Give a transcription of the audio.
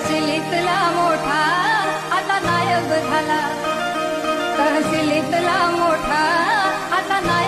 तहसीलीतला मोठा आता नायक झाला. तहसीलीतला मोठा आता नायब